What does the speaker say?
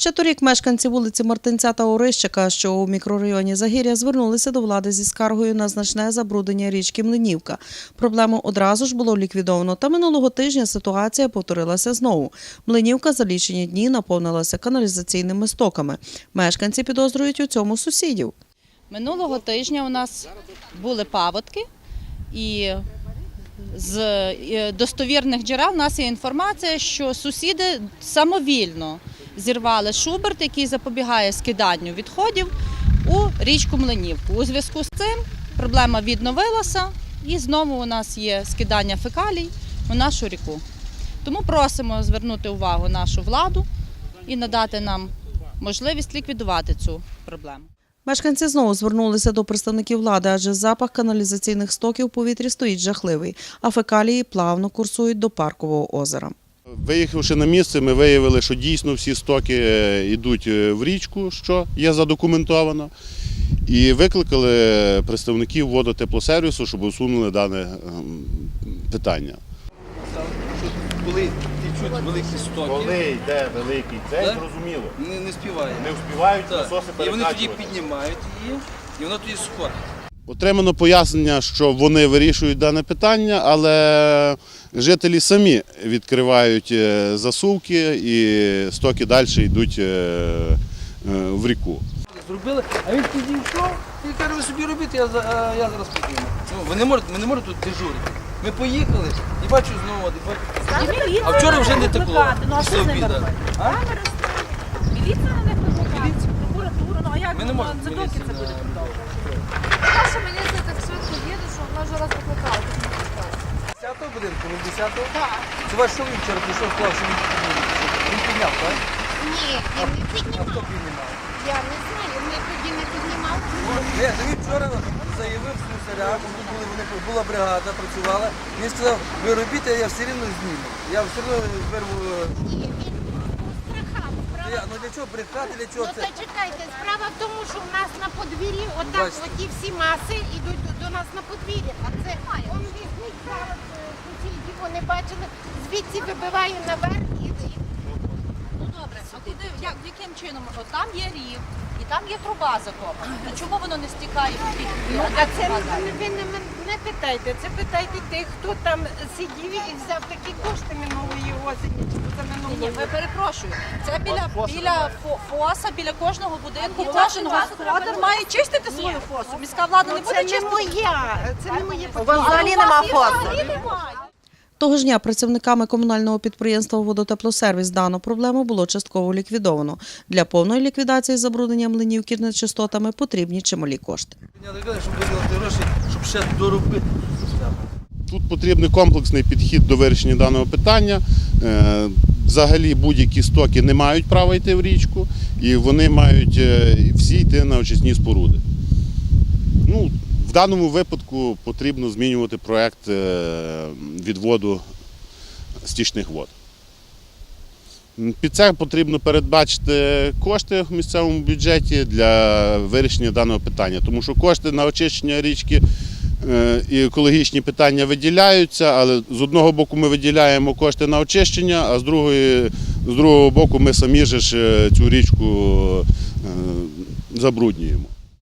Ще торік мешканці вулиці Мартинця та Орищика, що у мікрорайоні Загір'я, звернулися до влади зі скаргою на значне забруднення річки Млинівка. Проблему одразу ж було ліквідовано, та минулого тижня ситуація повторилася знову. Млинівка за лічені дні наповнилася каналізаційними стоками. Мешканці підозрюють у цьому сусідів. Минулого тижня у нас були паводки, і з е, достовірних джерел у нас є інформація, що сусіди самовільно зірвали шуберт, який запобігає скиданню відходів у річку Млинівку. У зв'язку з цим проблема відновилася, і знову у нас є скидання фекалій у нашу ріку. Тому просимо звернути увагу нашу владу і надати нам можливість ліквідувати цю проблему. Мешканці знову звернулися до представників влади, адже запах каналізаційних стоків у повітрі стоїть жахливий, а фекалії плавно курсують до паркового озера. Виїхавши на місце, ми виявили, що дійсно всі стоки е, йдуть е, в річку, що є задокументовано. І викликали представників водотеплосервісу, щоб усунули дане ем, питання. Коли течуть великі стоки, йде великий цей, зрозуміло. не, не співає. Не вспівають Так. І вони тоді піднімають її, і воно тоді сходить. Отримано пояснення, що вони вирішують дане питання, але жителі самі відкривають е, засувки і стоки далі йдуть е, е, в ріку. Зробили, а він підійшов і каже, ви собі робіть, я, за- я зараз підійму. Ну, ви не можете, ми не можемо тут дежурити. Ми поїхали і бачу знову, і бачу. А вчора вже не текло. Ну, а що з ними робити? А? Камери стоять. Міліція на них викликає, прокуратура, ну а як Ми не воно, можемо це доки міліцію це буде на- продовжувати? Наша міліція так швидко їде, що вона вже раз викликала. тут не пускала. 10-го будинку, не 10-го? Так. Це ваш чоловік вчора прийшов, сказав, що він підніме. Він підняв, так? Ні, він не а хто піднімав? Я не знаю, ми тоді не піднімали. Ні, то він вчора заявив слюсарям, тут були, вони, була бригада, працювала. Він сказав, ви робіть, а я все рівно зніму. Я все одно вирву. е, Ні, він. Я, ну для чого брехати, для чого Ну це? чекайте, справа в тому, що в нас на подвір'ї отак Бачите. оті всі маси йдуть до, до нас на подвір'я. А це он візьміть зараз е, сусідів, вони бачили, звідси вибиває наверх і, і Ну добре, а куди як яким чином? От там є рів і там є труба закопана. То чому воно не стікає в бік? Ну, а це ви не, ви не, мен- не питайте, це питайте тих, хто там сидів і взяв такі кошти минулої осені чи Ні, позаминулої. ви перепрошую. Це біля біля фо- фоса, біля кожного будинку. Кожен господар має чистити свою фосу. Міська влада не Ну, буде це не чистити. моя, це не моє У вас взагалі нема фосу. Того ж дня працівниками комунального підприємства «Водотеплосервіс» дану проблему було частково ліквідовано. Для повної ліквідації забруднення млинівки нечистотами потрібні чималі кошти. Тут потрібний комплексний підхід до вирішення даного питання. Е, Взагалі будь-які стоки не мають права йти в річку, і вони мають е, всі йти на очисні споруди. Ну, в даному випадку потрібно змінювати проект е, відводу стічних вод. Під це потрібно передбачити кошти в місцевому бюджеті для вирішення даного питання, тому що кошти на очищення річки е, і екологічні питання виділяються, але з одного боку ми виділяємо кошти на очищення, а з другої, з другого боку ми самі ж е, цю річку забруднюємо.